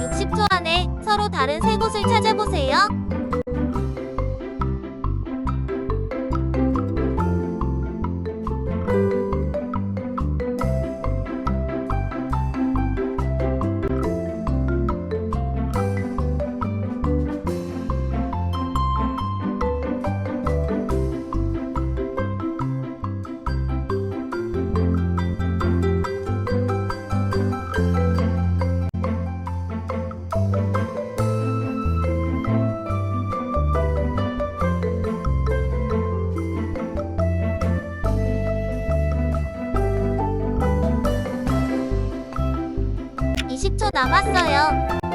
(60초) 안에 서로 다른 세 곳을 찾아보세요. 남았어요.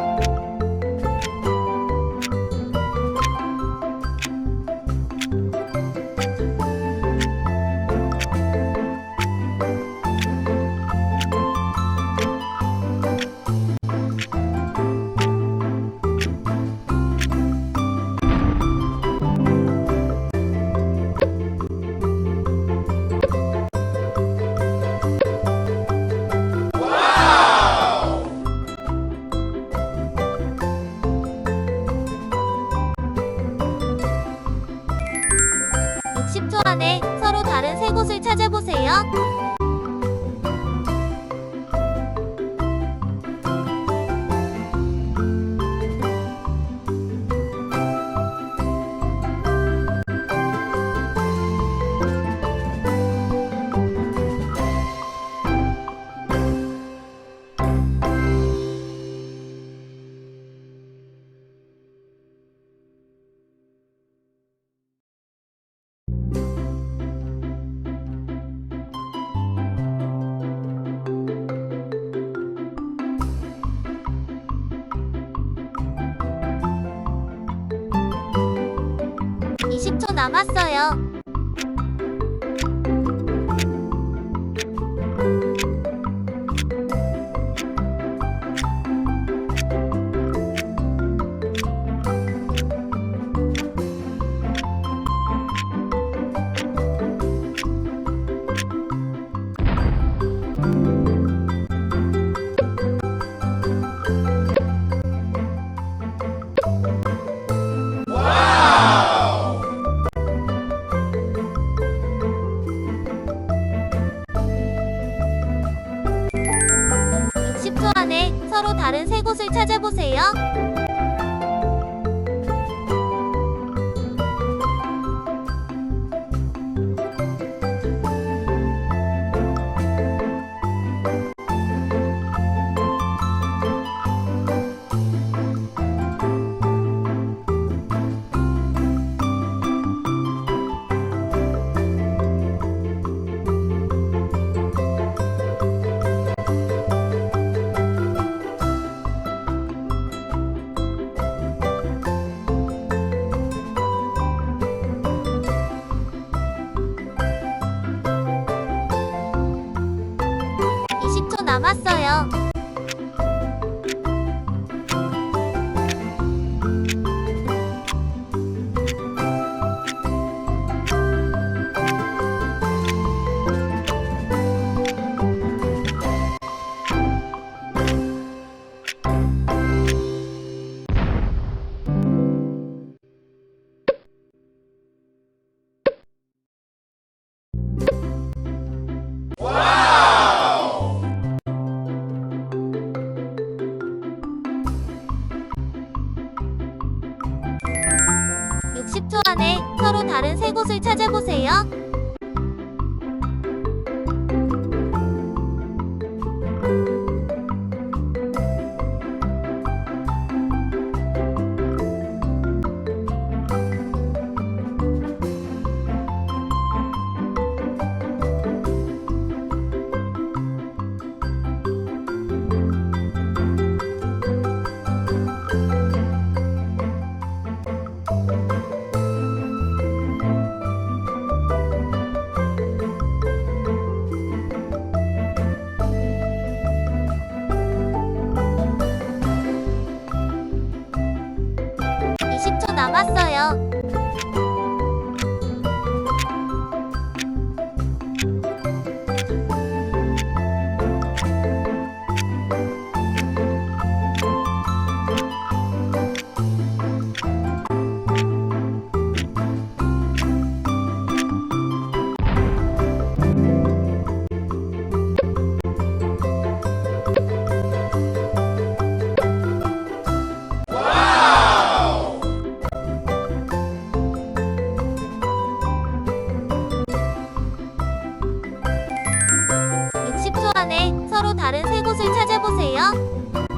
찾아보세요. 남았어요. 찾아보세요. (20초) 남았어요. 곳을 찾아보세요. 있는 새 곳을 찾아보세요.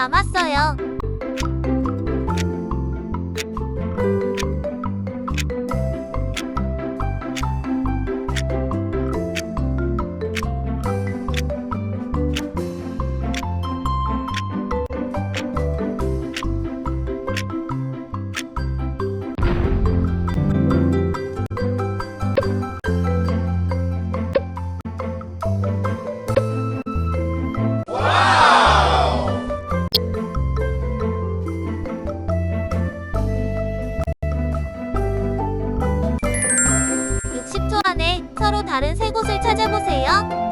남았어요. 서로 다른 세 곳을 찾아보세요.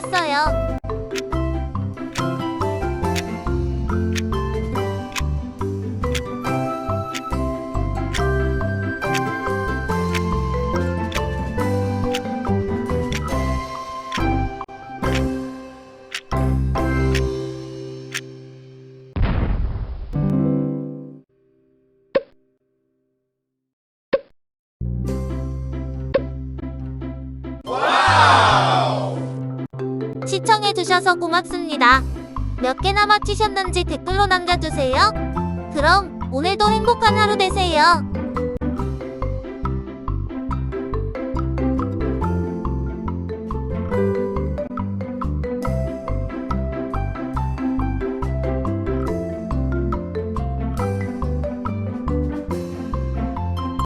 남았어요. 시청해주셔서 고맙습니다. 몇 개나 맞히셨는지 댓글로 남겨주세요. 그럼 오늘도 행복한 하루 되세요.